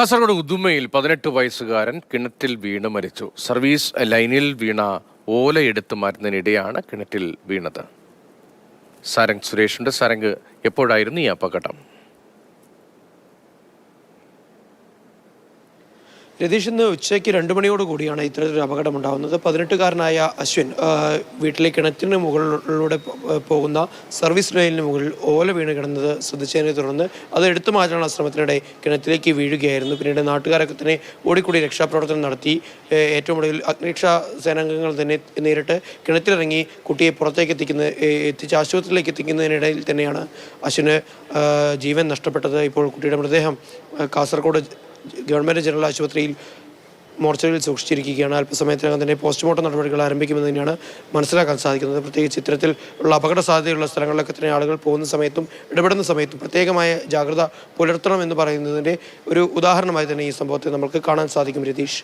കാസർഗോഡ് ഉദുമയിൽ പതിനെട്ട് വയസ്സുകാരൻ കിണറ്റിൽ വീണ് മരിച്ചു. സർവീസ് ലൈനിൽ വീണ ഓല എടുത്തു മാറ്റുന്നതിനിടെയാണ് കിണറ്റിൽ വീണത്. സാരംഗ് സുരേഷിന്റെ സാരംഗ് എപ്പോഴായിരുന്നു ഈ അപകടം? രതീഷ് ഇന്ന് ഉച്ചയ്ക്ക് രണ്ട് മണിയോട് കൂടിയാണ് ഇത്തരത്തിലൊരു അപകടം ഉണ്ടാകുന്നത്. പതിനെട്ടുകാരനായ അശ്വിൻ വീട്ടിലെ കിണറ്റിന് മുകളിലൂടെ പോകുന്ന സർവീസ് ലൈനിന് മുകളിൽ ഓല വീണ് കിടന്നത് ശ്രദ്ധിച്ചതിനെ തുടർന്ന് അത് എടുത്തു മാറ്റാനുള്ള ശ്രമത്തിനിടെ കിണറ്റിലേക്ക് വീഴുകയായിരുന്നു. പിന്നീട് നാട്ടുകാരൊക്കെ തന്നെ ഓടിക്കൂടി രക്ഷാപ്രവർത്തനം നടത്തി. ഏറ്റവും ഒടുവിൽ അഗ്നിരക്ഷാ സേനാംഗങ്ങൾ തന്നെ നേരിട്ട് കിണറ്റിലിറങ്ങി കുട്ടിയെ പുറത്തേക്ക് എത്തിക്കുന്ന എത്തിച്ച് ആശുപത്രിയിലേക്ക് എത്തിക്കുന്നതിനിടയിൽ തന്നെയാണ് അശ്വിന് ജീവൻ നഷ്ടപ്പെട്ടത്. ഇപ്പോൾ കുട്ടിയുടെ മൃതദേഹം കാസർഗോഡ് ഗവൺമെന്റ് ജനറൽ ആശുപത്രിയിൽ മോർച്ചറിയിൽ സൂക്ഷിച്ചിരിക്കുകയാണ്. അല്പസമയത്തിനകം തന്നെ പോസ്റ്റ്മോർട്ടം നടപടികൾ ആരംഭിക്കുമെന്ന് തന്നെയാണ് മനസ്സിലാക്കാൻ സാധിക്കുന്നത്. പ്രത്യേകിച്ച് ഇത്തരത്തിൽ ഉള്ള അപകട സാധ്യതയുള്ള സ്ഥലങ്ങളിലൊക്കെ തന്നെ ആളുകൾ പോകുന്ന സമയത്തും ഇടപെടുന്ന സമയത്തും പ്രത്യേകമായ ജാഗ്രത പുലർത്തണം എന്ന് പറയുന്നതിന്റെ ഒരു ഉദാഹരണമായി തന്നെ ഈ സംഭവത്തെ നമുക്ക് കാണാൻ സാധിക്കും രതീഷ്.